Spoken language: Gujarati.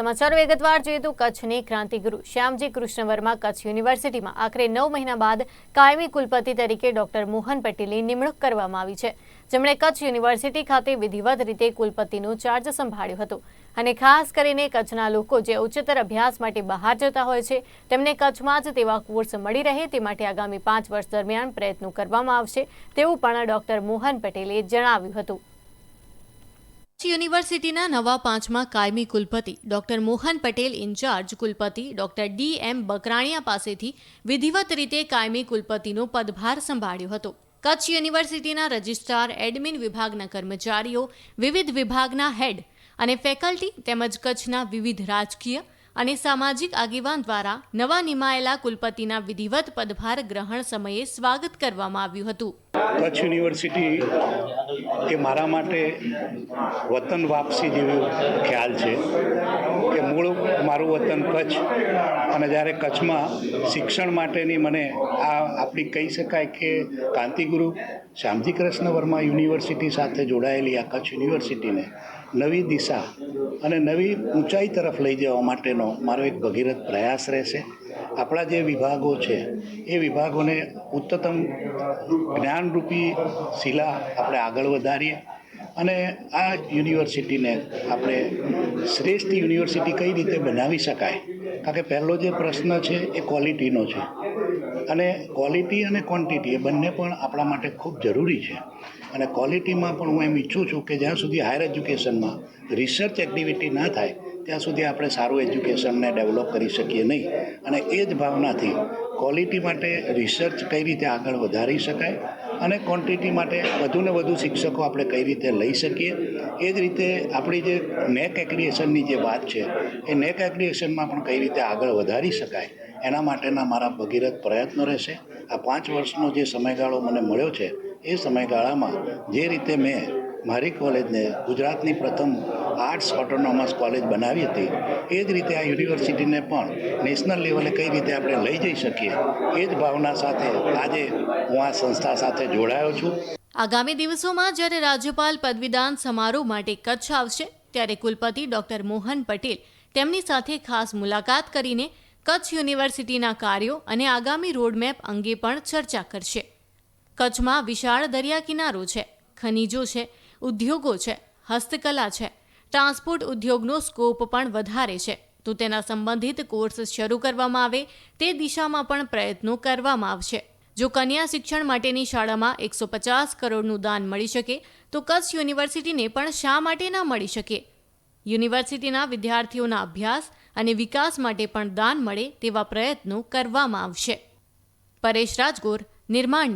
સમાચાર વિગતવાર જોઈએ તો કચ્છની ક્રાંતિગુરુ શ્યામજી કૃષ્ણ વર્મા કચ્છ યુનિવર્સિટીમાં આખરે નવ મહિના બાદ કાયમી કુલપતિ તરીકે ડોક્ટર મોહન પટેલની નિમણૂક કરવામાં આવી છે. જેમણે કચ્છ યુનિવર્સિટી ખાતે વિધિવત રીતે કુલપતિનો ચાર્જ સંભાળ્યો હતો અને ખાસ કરીને કચ્છના લોકો જે ઉચ્ચતર અભ્યાસ માટે બહાર જતા હોય છે, તેમને કચ્છમાં જ તેવા કોર્સ મળી રહે તે માટે આગામી પાંચ વર્ષ દરમિયાન પ્રયત્નો કરવામાં આવશે તેવું પણ ડોક્ટર મોહન પટેલે જણાવ્યું હતું. યુનિવર્સિટીના નવા પાંચમા કાયમી કુલપતિ ડોક્ટર મોહન પટેલ ઇન્ચાર્જ કુલપતિ ડોક્ટર ડી એમ બકરાણીયા પાસેથી વિધિવત રીતે કાયમી કુલપતિનો પદભાર સંભાળ્યો હતો. કચ્છ યુનિવર્સિટીના રજિસ્ટ્રાર, એડમિન વિભાગના કર્મચારીઓ, વિવિધ વિભાગના હેડ અને ફેકલ્ટી તેમજ કચ્છના વિવિધ રાજકીય અને સામાજિક આગેવાન દ્વારા નવા નિમાયેલા કુલપતિના વિધિવત પદભાર ગ્રહણ સમયે સ્વાગત કરવામાં આવ્યું હતું. કચ્છ યુનિવર્સિટી એ મારા માટે વતન વાપસી જેવો ખ્યાલ છે કે મૂળ મારું વતન કચ્છ અને જ્યારે કચ્છમાં શિક્ષણ માટેની મને આ આપણી કહી શકાય કે કાંતિગુરુ શ્યામજી કૃષ્ણ વર્મા યુનિવર્સિટી સાથે જોડાયેલી આ કચ્છ યુનિવર્સિટીને નવી દિશા અને નવી ઊંચાઈ તરફ લઈ જવા માટેનો મારો એક ભગીરથ પ્રયાસ રહેશે. આપણા જે વિભાગો છે, એ વિભાગોને ઉચ્ચતમ જ્ઞાનરૂપી શિલા આપણે આગળ વધારીએ અને આ યુનિવર્સિટીને આપણે શ્રેષ્ઠ યુનિવર્સિટી કઈ રીતે બનાવી શકાય? કારણ કે પહેલો જે પ્રશ્ન છે, એ ક્વોલિટીનો છે. અને ક્વોલિટી અને ક્વોન્ટિટી એ બંને પણ આપણા માટે ખૂબ જરૂરી છે. અને ક્વોલિટીમાં પણ હું એમ ઈચ્છું છું કે જ્યાં સુધી હાયર એજ્યુકેશનમાં રિસર્ચ એક્ટિવિટી ના થાય, ત્યાં સુધી આપણે સારું એજ્યુકેશનને ડેવલપ કરી શકીએ નહીં. અને એ જ ભાવનાથી ક્વોલિટી માટે રિસર્ચ કઈ રીતે આગળ વધારી શકાય અને ક્વોન્ટિટી માટે વધુને વધુ શિક્ષકો આપણે કઈ રીતે લઈ શકીએ. એ જ રીતે આપણી જે નેક એક્રિએશનની જે વાત છે, એ નેક એક્રિએશનમાં પણ કઈ રીતે આગળ વધારી શકાય, એના માટેના મારા ભગીરથ પ્રયત્નો રહેશે. આ પાંચ વર્ષનો જે સમયગાળો મને મળ્યો છે, એ સમયગાળામાં જે રીતે મેં મારી કોલેજને ગુજરાતની પ્રથમ આર્ટ્સ ઓટોનોમસ કોલેજ બનાવી હતી. એ જ રીતે આ યુનિવર્સિટીને પણ નેશનલ લેવલે કઈ રીતે આપણે લઈ જઈ શકીએ, એ જ ભાવના સાથે આજે હું આ સંસ્થા સાથે જોડાયો છું. આગામી દિવસોમાં જ્યારે રાજ્યપાલ પદવીદાન સમારોહ માટે કચ્છ આવશે, ત્યારે કુલપતિ ડોક્ટર મોહન પટેલ તેમની સાથે ખાસ મુલાકાત કરીને કચ્છ યુનિવર્સિટીના કાર્યો અને આગામી રોડમેપ અંગે પણ ચર્ચા કરશે. કચ્છમાં વિશાળ દરિયા કિનારો છે, ખનીજો છે, ઉદ્યોગો છે, હસ્તકલા છે ટ્રાન્સપોર્ટ ઉદ્યોગનો સ્કોપ પણ વધારે છે. તો તેના સંબંધિત કોર્સ શરૂ કરવામાં આવે, તે દિશામાં પણ પ્રયત્નો કરવામાં આવશે. જો કન્યા શિક્ષણ માટેની શાળામાં એકસો પચાસ કરોડનું દાન મળી શકે, તો કચ્છ યુનિવર્સિટીને પણ શા માટે ના મળી શકે? યુનિવર્સિટીના વિદ્યાર્થીઓના અભ્યાસ અને વિકાસ માટે પણ દાન મળે તેવા પ્રયત્નો કરવામાં આવશે. પરેશ રાજગોર, નિર્માણ